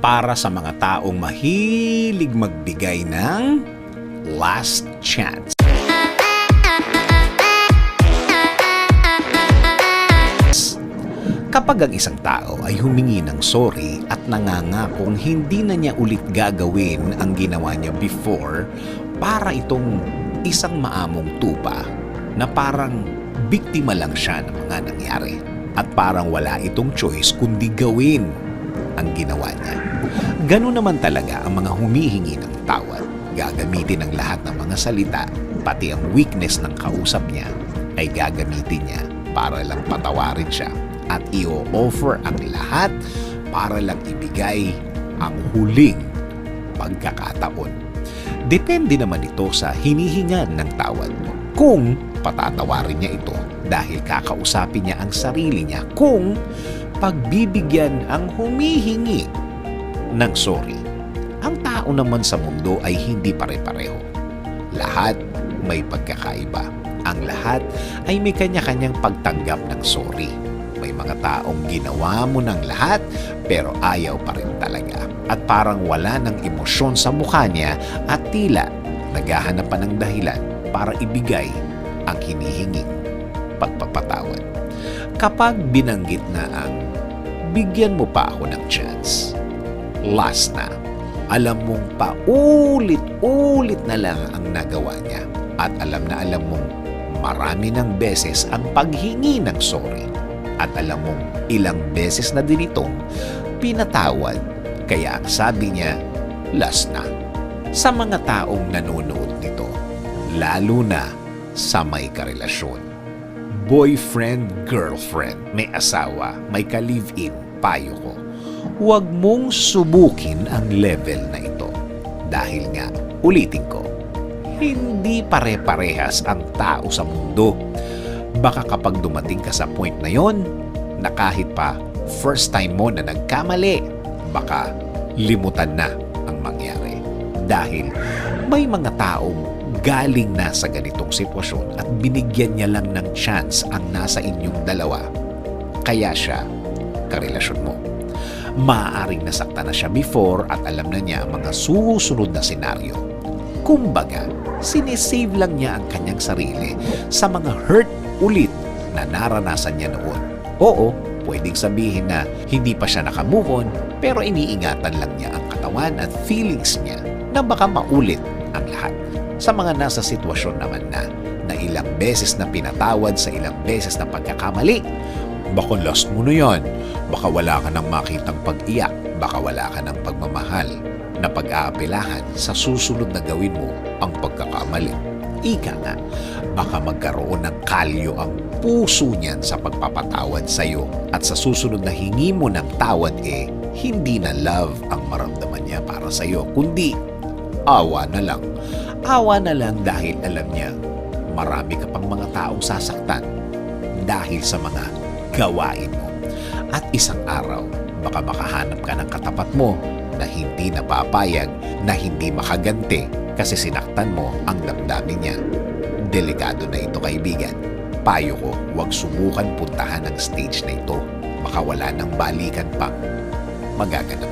para sa mga taong mahilig magbigay ng last chance. Kapag ang isang tao ay humingi ng sorry at nangangakong hindi na niya ulit gagawin ang ginawa niya before para itong isang maamong tupa na parang biktima lang siya ng mga nangyari at parang wala itong choice kundi gawin ang ginawa niya. Ganun naman talaga ang mga humihingi ng tawad. Gagamitin ang lahat ng mga salita, pati ang weakness ng kausap niya ay gagamitin niya para lang patawarin siya at i-offer ang lahat para lang ibigay ang huling pagkakataon. Depende naman ito sa hinihingan ng tawad mo. Kung patatawarin niya ito dahil kakausapin niya ang sarili niya. Kung pagbibigyan ang humihingi ng sorry. Ang tao naman sa mundo ay hindi pare-pareho. Lahat may pagkakaiba. Ang lahat ay may kanya-kanyang pagtanggap ng sorry. May mga taong ginawa mo ng lahat pero ayaw pa rin talaga. At parang wala ng emosyon sa mukha niya at tila naghahanap pa ng dahilan para ibigay ang hinihinging pagpapatawad. Kapag binanggit na ang bigyan mo pa ako ng chance, last na, alam mong paulit-ulit na lang ang nagawa niya at alam na alam mong marami ng beses ang paghingi ng sorry at alam mong ilang beses na din itong pinatawad kaya ang sabi niya, last na. Sa mga taong nanonood nito, lalo na sa may karelasyon. Boyfriend, girlfriend, may asawa, may ka-live-in, payo ko. Huwag mong subukin ang level na ito. Dahil nga, ulitin ko, hindi pare-parehas ang tao sa mundo. Baka kapag dumating ka sa point na yon, na kahit pa first time mo na nagkamali, baka limutan na. Dahil may mga taong galing na sa ganitong sitwasyon at binigyan niya lang ng chance ang nasa inyong dalawa. Kaya siya karelasyon mo. Maaaring nasaktan na siya before at alam na niya ang mga susunod na senaryo. Kumbaga, sinesave lang niya ang kanyang sarili sa mga hurt ulit na naranasan niya noon. Oo, pwedeng sabihin na hindi pa siya nakamove on pero iniingatan lang niya ang katawan at feelings niya na baka maulit ang lahat. Sa mga nasa sitwasyon naman na na ilang beses na pinatawad sa ilang beses na pagkakamali, baka last mo na yan. Baka wala ka nang makitang pag-iyak. Baka wala ka ng pagmamahal na pag-aapilahan sa susunod na gawin mo ang pagkakamali. Ika nga, baka magkaroon ng kalyo ang puso niyan sa pagpapatawad sa iyo at sa susunod na hingi mo ng tawad eh, hindi na love ang maramdaman niya para sa iyo, kundi awa na lang. Awa na lang dahil alam niya marami ka pang mga taong sasaktan dahil sa mga gawain mo. At isang araw, baka makahanap ka ng katapat mo na hindi napapayag na hindi makaganti kasi sinaktan mo ang damdamin niya. Delikado na ito kaibigan. Payo ko, huwag subukan puntahan ang stage na ito. Baka wala ng balikan pang magaganap